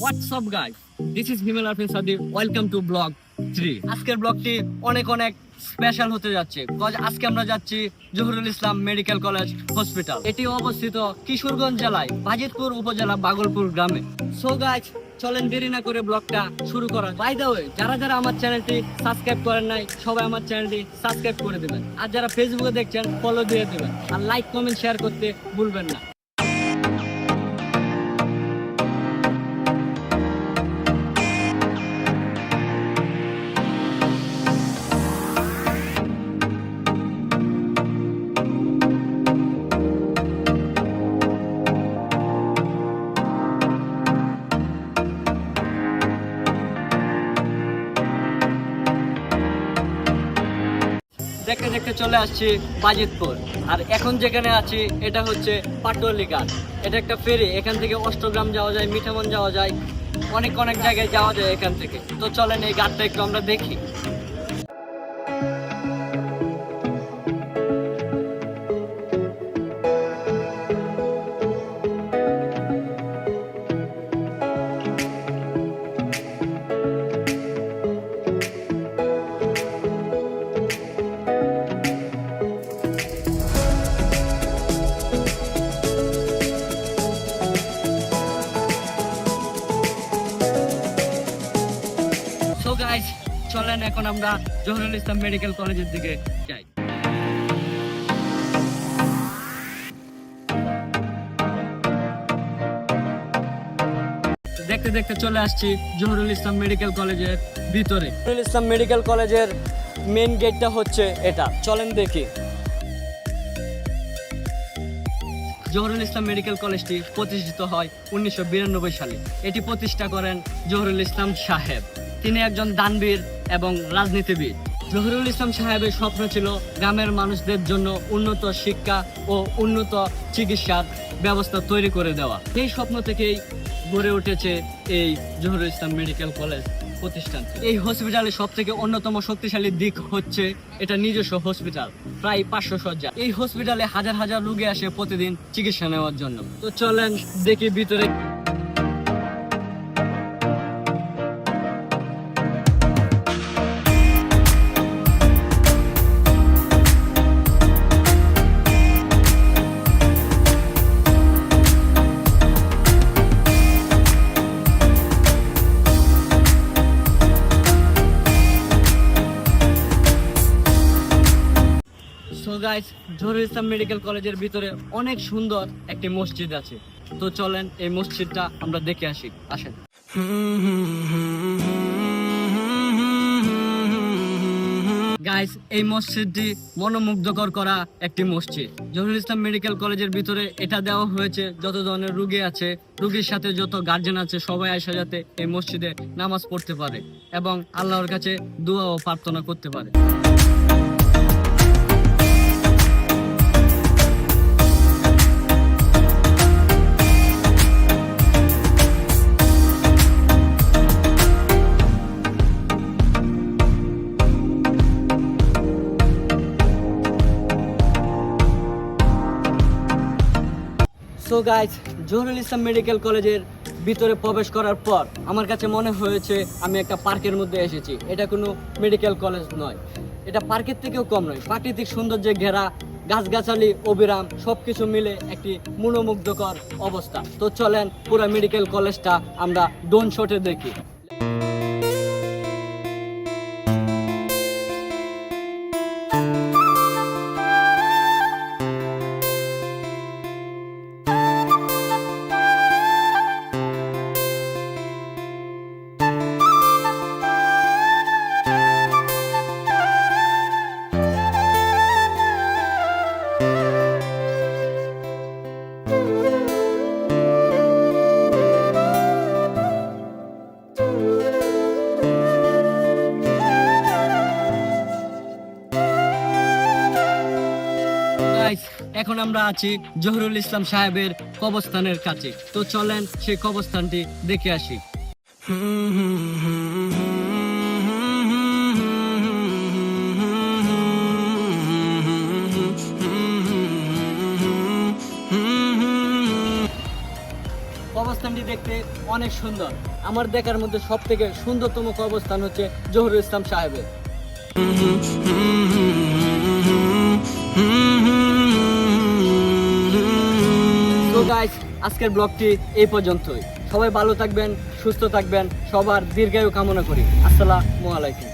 WhatsApp guys this is আজকের ব্লগটি অনেক অনেক স্পেশাল হতে যাচ্ছে। আজকে আমরা যাচ্ছি Jahurul Islam medical college hospital এটি অবস্থিত কিশোরগঞ্জ জেলায়, বাজিতপুর উপজেলা বাগলপুর গ্রামে। সো গাইস চলেন দেরি না করে ব্লগটা শুরু করা বাই দ্য ওয়ে যারা যারা আমার চ্যানেলটি সাবস্ক্রাইব করেন নাই, সবাই আমার চ্যানেলটি সাবস্ক্রাইব করে দেবেন। আর যারা ফেসবুকে দেখছেন ফলো দিয়ে দেবেন। আর লাইক কমেন্ট শেয়ার করতে ভুলবেন না। দেখতে দেখতে চলে আসছি বাজিতপুর। আর এখন যেখানে আছি, এটা হচ্ছে পাটুয়ালি ঘাট। এটা একটা ফেরি, এখান থেকে অষ্টগ্রাম যাওয়া যায়, মিঠামন যাওয়া যায়, অনেক অনেক জায়গায় যাওয়া যায় এখান থেকে। তো চলেন এই ঘাটটা একটু আমরা দেখি। চলেন এখন আমরা জহুরুল ইসলাম মেডিকেল কলেজের দিকে যাই। দেখতে দেখতে চলে আসছি জহুরুল ইসলাম মেডিকেল কলেজের ভিতরে। জহুরুল ইসলাম মেডিকেল কলেজের মেন গেটটা হচ্ছে এটা। চলেন দেখি। জহুরুল ইসলাম মেডিকেল কলেজটি প্রতিষ্ঠিত হয় উনিশশো বিরানব্বই সালে। এটি প্রতিষ্ঠা করেন জহুরুল ইসলাম সাহেব। তিনি একজন দানবীর এবং রাজনীতিবিদ। জহুরুল ইসলাম সাহেবের স্বপ্ন ছিল গ্রামের মানুষদের জন্য উন্নত শিক্ষা ও উন্নত চিকিৎসার ব্যবস্থা তৈরি করে দেওয়া। এই স্বপ্ন থেকেই গড়ে উঠেছে এই জহুরুল ইসলাম মেডিকেল কলেজ প্রতিষ্ঠান। এই হসপিটালের সব থেকে অন্যতম শক্তিশালী দিক হচ্ছে এটা নিজস্ব হসপিটাল, প্রায় পাঁচশো শয্যা। এই হসপিটালে হাজার হাজার রোগী আসে প্রতিদিন চিকিৎসা নেওয়ার জন্য। তো চলেন দেখি ভিতরে so guys Jahurul Islam medical কলেজের ভিতরে অনেক সুন্দর একটি মসজিদ আছে। তো চলেন এই মসজিদটা আমরা দেখে আসি। আসেন। গাইস এই মসজিদটি মনোমুগ্ধকর করা একটি মসজিদ। জহুরুল ইসলাম মেডিকেল কলেজের ভিতরে এটা দেওয়া হয়েছে যত ধরনের রুগী আছে, রুগীর সাথে যত গার্জেন আছে, সবাই আসা যাতে এই মসজিদে নামাজ পড়তে পারে এবং আল্লাহর কাছে দোয়া ও প্রার্থনা করতে পারে। So guys Jahurul Islam medical কলেজের ভিতরে প্রবেশ করার পর আমার কাছে মনে হয়েছে আমি একটা পার্কের মধ্যে এসেছি। এটা কোনো মেডিকেল কলেজ নয়। এটা পার্কের থেকেও কম নয়। প্রাকৃতিক সৌন্দর্যে ঘেরা, গাছগাছালি, অবিরাম সব কিছু মিলে একটি মনোমুগ্ধকর অবস্থা। তো চলেন পুরো মেডিকেল কলেজটা আমরা ডোন শটে দেখি। এখন আমরা আছি জহুরুল ইসলাম সাহেবের কবরস্থানের কাছে। তো চলেন সেই কবরস্থানটি দেখে আসি। কবরস্থানটি দেখতে অনেক সুন্দর। আমার দেখার মধ্যে সব থেকে সুন্দরতম কবরস্থান হচ্ছে জহুরুল ইসলাম সাহেবের। গাইস আজকের ব্লগটি এই পর্যন্তই। সবাই ভালো থাকবেন, সুস্থ থাকবেন, সবার দীর্ঘায়ু কামনা করি। আসসালামু আলাইকুম।